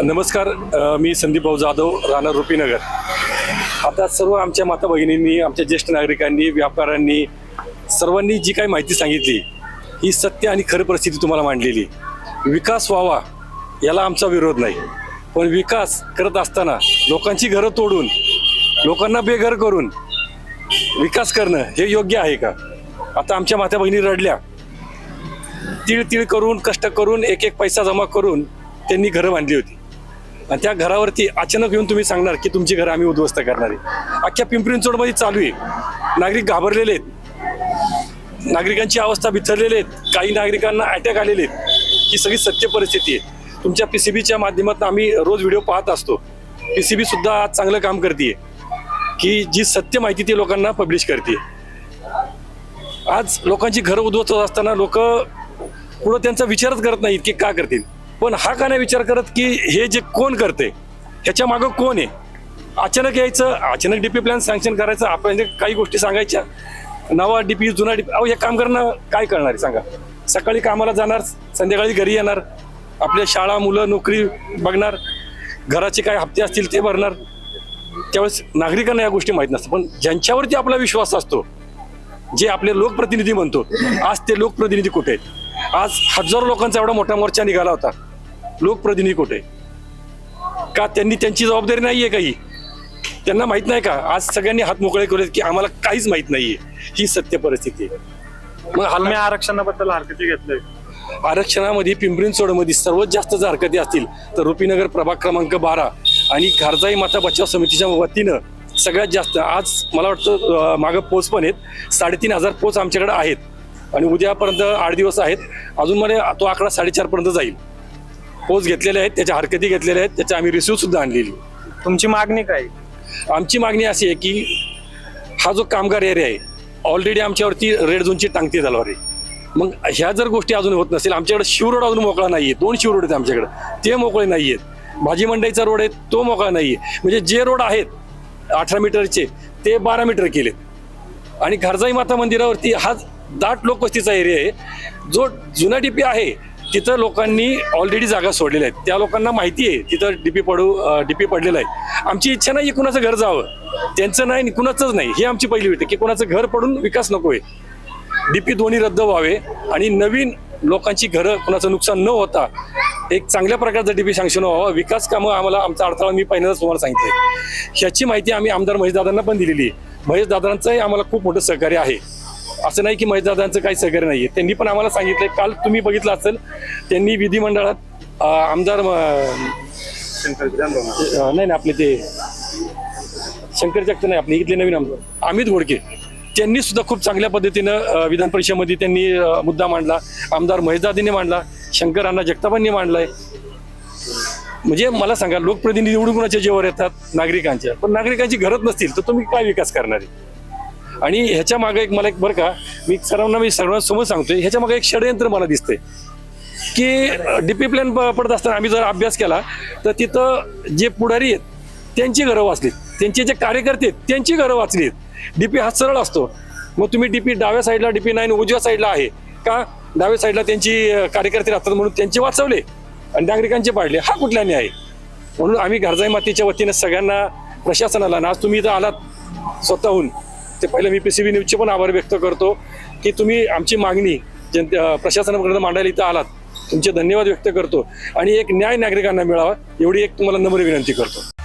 नमस्कार मी संदीप भाऊ जाधव राहणार रुपीनगर. आता सर्व आमच्या माता भगिनींनी आमच्या ज्येष्ठ नागरिकांनी व्यापाऱ्यांनी सर्वांनी जी काही माहिती सांगितली ही सत्य आणि खरं परिस्थिती तुम्हाला मांडलेली. विकास व्हावा याला आमचा विरोध नाही. पण विकास करत असताना लोकांची घरं तोडून लोकांना बेघर करून विकास करणं हे योग्य आहे का? आता आमच्या माता बहिणी रडल्या. तीळ तीळ करून कष्ट करून एक एक पैसा जमा करून त्यांनी घरं बांधली होती. आणि त्या घरावरती अचानक येऊन तुम्ही सांगणार की तुमची घरं आम्ही उद्ध्वस्त करणार. आहे अख्ख्या पिंपरी चिंचवडमध्ये चालू आहे. नागरिक घाबरलेले आहेत. नागरिकांची अवस्था बिथरलेली आहेत. काही नागरिकांना अटॅक आलेले आहेत. ही सगळी सत्य परिस्थिती आहे. तुमच्या पी सी बीच्या माध्यमातून आम्ही रोज व्हिडिओ पाहत असतो. पी सी बी सुद्धा आज चांगलं काम करते की जी सत्य माहिती ती लोकांना पब्लिश करते आज लोकांची घरं उद्ध्वस्त असताना लोक पुढं त्यांचा विचारच करत नाहीत की का करतील. पण हा का नाही विचार करत की हे जे कोण करते ह्याच्या मागं कोण आहे? अचानक यायचं अचानक डीपी प्लॅन सँक्शन करायचं आपण काही गोष्टी सांगायच्या नवा डीपी जुना डीपी अहो हे काम करणं काय करणार आहे सांगा? सकाळी कामाला जाणार संध्याकाळी घरी येणार आपल्या शाळा मुलं नोकरी बघणार घराचे काय हप्ते असतील ते भरणार. त्यावेळेस नागरिकांना या गोष्टी माहीत नसतात पण ज्यांच्यावरती आपला विश्वास असतो जे आपले लोकप्रतिनिधी म्हणतो आज ते लोकप्रतिनिधी कुठे आहेत? आज हजारो लोकांचा एवढा मोठा मोर्चा निघाला होता. लोकप्रतिनिधी कुठे? का त्यांनी त्यांची जबाबदारी नाहीये काही? त्यांना माहीत नाही का? आज सगळ्यांनी हात मोकळे केलेत की आम्हाला काहीच माहीत नाहीये. ही सत्य परिस्थिती आहे. मग हल्ला आरक्षणाबद्दल हरकती घेतलंय. आरक्षणामध्ये पिंपरी चिंचवडमध्ये सर्वात जास्त जर हरकती असतील तर रुपीनगर प्रभाग क्रमांक बारा आणि घारजाई माता बचाव समितीच्या वतीनं सगळ्यात जास्त आज मला वाटतं मागं पोच पण आहेत. साडेतीन हजार पोच आमच्याकडे आहेत. आणि उद्यापर्यंत आठ दिवस आहेत. अजून मला तो आकडा साडेचारपर्यंत जाईल. पोच घेतलेले आहेत त्याच्या हरकती घेतलेल्या आहेत त्याच्या आम्ही रिसिव्ह सुद्धा आणलेली. तुमची मागणी काय? आमची मागणी अशी आहे की हा जो कामगार एरिया आहे ऑलरेडी आमच्यावरती रेड झोनची टांगती झाल्यावर आहे. मग ह्या जर गोष्टी अजून होत नसेल आमच्याकडे शिव रोड अजून मोकळा नाही आहे दोन शिव रोड आहेत आमच्याकडे. ते मोकळे नाही आहेत भाजी मंडईचा रोड आहे तो मोकळा नाही आहे म्हणजे जे रोड आहेत अठरा मीटरचे ते बारा मीटर केलेत. आणि घरजाई माता मंदिरावरती हा दाट लोकवस्तीचा एरिया आहे. जो जुना डीपी आहे तिथं लोकांनी ऑलरेडी जागा सोडलेल्या आहेत. त्या लोकांना माहिती आहे तिथं डीपी पडू डीपी पडलेला आहे. आमची इच्छा नाही कुणाचं घर जावं. त्यांचं नाही कुणाचंच नाही. ही आमची पहिली होती की कुणाचं घर पडून विकास नको आहे डीपी दोन्ही रद्द व्हावे आणि नवीन लोकांची घरं कुणाचं नुकसान न होता एक चांगल्या प्रकारचं डीपी सँक्शन व्हावं. विकास कामं आम्हाला आमचा अडथळा मी पहिल्यांदाच तुम्हाला सांगितले ह्याची माहिती आम्ही आमदार महेशदादांना पण दिलेली आहे. महेशदादांचंही आम्हाला खूप मोठं सहकार्य आहे. असं नाही की महेशदादांचं काही सहकार्य नाहीये. त्यांनी पण आम्हाला सांगितलंय काल तुम्ही बघितलं असेल त्यांनी विधिमंडळात आमदार नाही नाही ना आपले ते शंकर जगत नाही आपले इथले नवीन आमदार अमित घोडके. त्यांनी सुद्धा खूप चांगल्या पद्धतीनं विधान परिषदेमध्ये त्यांनी मुद्दा मांडला. आमदार महेशदादीने मांडला शंकर अण्णा जगतापांनी मांडलाय. म्हणजे मला सांगा लोकप्रतिनिधी निवडून कुणाच्या जेवर येतात? नागरिकांच्या. पण नागरिकांची घरच नसतील तर तुम्ही काय विकास करणार आहे? आणि ह्याच्या मागे एक मला एक बरं का मी सर्वांना मी सर्वांसमोर सांगतोय ह्याच्या मागे एक षडयंत्र मला दिसतंय. की डीपी प्लॅन पडत असताना आम्ही जर अभ्यास केला तर तिथं जे पुढारी आहेत त्यांची घरं वाचलीत. त्यांचे जे कार्यकर्ते आहेत त्यांची घरं वाचलीत. डीपी हा सरळ असतो. मग तुम्ही डीपी डाव्या साईडला डीपी नाईन उजव्या साईडला आहे. का डाव्या साईडला त्यांची कार्यकर्ते राहतात म्हणून त्यांचे वाचवले आणि नागरिकांचे पाडले हा कुठला न्याय म्हणून आम्ही घरजाई मातीच्या वतीनं सगळ्यांना प्रशासनाला आज तुम्ही इथं आलात स्वतःहून ते पहिलं मी पी सी बी न्यूजचे पण आभार व्यक्त करतो की तुम्ही आमची मागणी जनते अं, प्रशासनाकडे मांडायला इथं आलात. तुमचे धन्यवाद व्यक्त करतो. आणि एक न्याय नागरिकांना मिळावा एवढी एक तुम्हाला नम्र विनंती करतो.